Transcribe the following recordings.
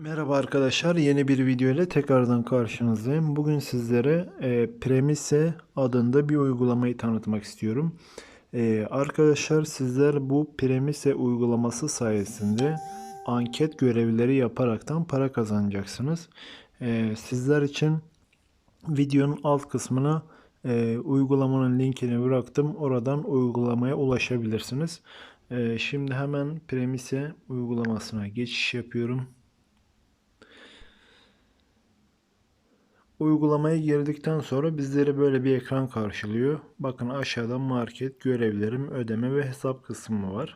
Merhaba arkadaşlar, yeni bir video ile tekrardan karşınızdayım. Bugün sizlere e, Premise adında bir uygulamayı tanıtmak istiyorum. E, arkadaşlar sizler bu Premise uygulaması sayesinde anket görevleri yaparaktan para kazanacaksınız. E, sizler için videonun alt kısmına e, uygulamanın linkini bıraktım. Oradan uygulamaya ulaşabilirsiniz. E, şimdi hemen Premise uygulamasına geçiş yapıyorum. Uygulamaya girdikten sonra bizleri böyle bir ekran karşılıyor. Bakın aşağıda market, görevlerim, ödeme ve hesap kısmı var.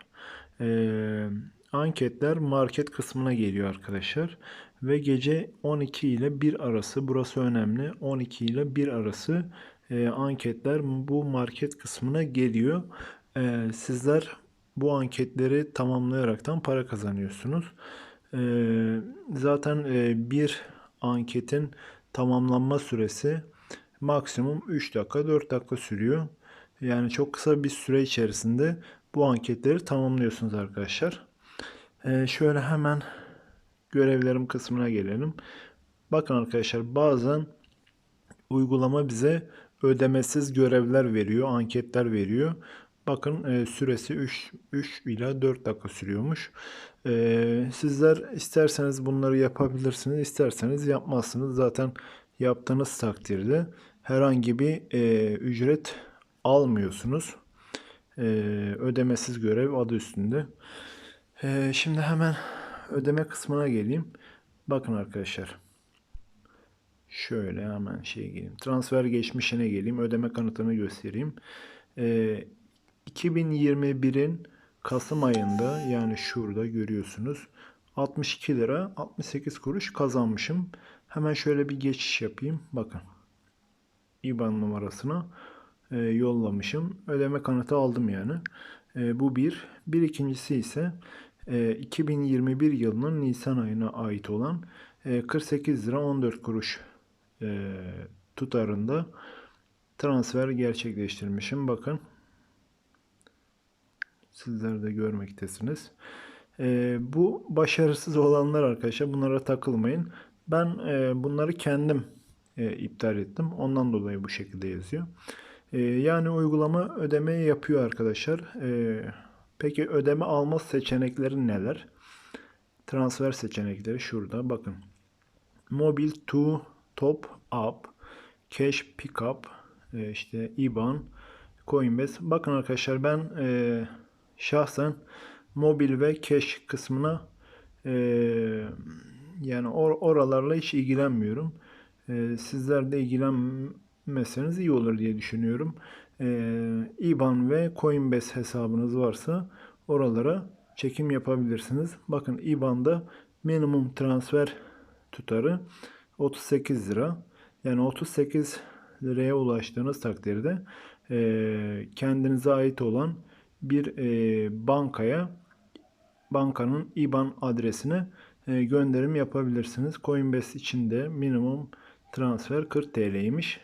Ee, anketler market kısmına geliyor arkadaşlar. Ve gece 12 ile 1 arası burası önemli. 12 ile 1 arası e, anketler bu market kısmına geliyor. Ee, sizler bu anketleri tamamlayaraktan para kazanıyorsunuz. Ee, zaten e, bir anketin tamamlanma süresi maksimum 3 dakika 4 dakika sürüyor. Yani çok kısa bir süre içerisinde bu anketleri tamamlıyorsunuz arkadaşlar. Ee, şöyle hemen görevlerim kısmına gelelim. Bakın arkadaşlar bazen uygulama bize ödemesiz görevler veriyor, anketler veriyor. Bakın e, süresi 3, 3 ila 4 dakika sürüyormuş. E, sizler isterseniz bunları yapabilirsiniz, isterseniz yapmazsınız. Zaten yaptığınız takdirde herhangi bir e, ücret almıyorsunuz. E, ödemesiz görev adı üstünde. E, şimdi hemen ödeme kısmına geleyim. Bakın arkadaşlar. Şöyle hemen şeye geleyim. Transfer geçmişine geleyim. Ödeme kanıtını göstereyim. E, 2021'in Kasım ayında yani şurada görüyorsunuz 62 lira 68 kuruş kazanmışım. Hemen şöyle bir geçiş yapayım. Bakın. IBAN numarasına e, yollamışım. Ödeme kanıtı aldım yani. E, bu bir. Bir ikincisi ise e, 2021 yılının Nisan ayına ait olan e, 48 lira 14 kuruş e, tutarında transfer gerçekleştirmişim. Bakın Sizler de görmektesiniz. E, bu başarısız olanlar arkadaşlar bunlara takılmayın. Ben e, bunları kendim e, iptal ettim. Ondan dolayı bu şekilde yazıyor. E, yani uygulama ödeme yapıyor arkadaşlar. E, peki ödeme alma seçenekleri neler? Transfer seçenekleri şurada bakın. Mobil to top up, cash pickup, e, işte IBAN, Coinbase. Bakın arkadaşlar ben e, şahsen mobil ve cash kısmına e, yani or oralarla hiç ilgilenmiyorum. E, sizler de ilgilenmeseniz iyi olur diye düşünüyorum. E, IBAN ve Coinbase hesabınız varsa oralara çekim yapabilirsiniz. Bakın IBAN'da minimum transfer tutarı 38 lira. Yani 38 liraya ulaştığınız takdirde e, kendinize ait olan bir e, bankaya bankanın IBAN adresine e, gönderim yapabilirsiniz. Coinbase için de minimum transfer 40 TL'ymiş.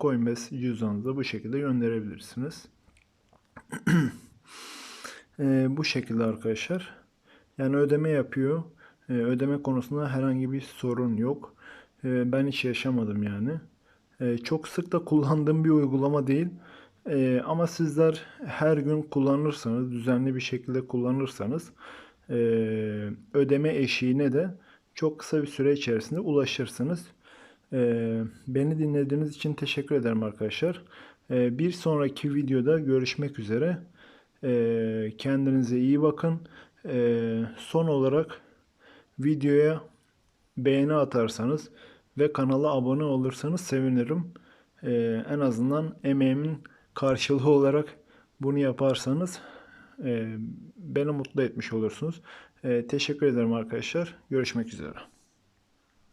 Coinbase cüzdanınıza bu şekilde gönderebilirsiniz. e, bu şekilde arkadaşlar. Yani ödeme yapıyor. E, ödeme konusunda herhangi bir sorun yok. E, ben hiç yaşamadım yani. E, çok sık da kullandığım bir uygulama değil. Ee, ama sizler her gün kullanırsanız, düzenli bir şekilde kullanırsanız e, ödeme eşiğine de çok kısa bir süre içerisinde ulaşırsınız. E, beni dinlediğiniz için teşekkür ederim arkadaşlar. E, bir sonraki videoda görüşmek üzere. E, kendinize iyi bakın. E, son olarak videoya beğeni atarsanız ve kanala abone olursanız sevinirim. E, en azından emeğimin karşılığı olarak bunu yaparsanız beni mutlu etmiş olursunuz. Teşekkür ederim arkadaşlar. Görüşmek üzere.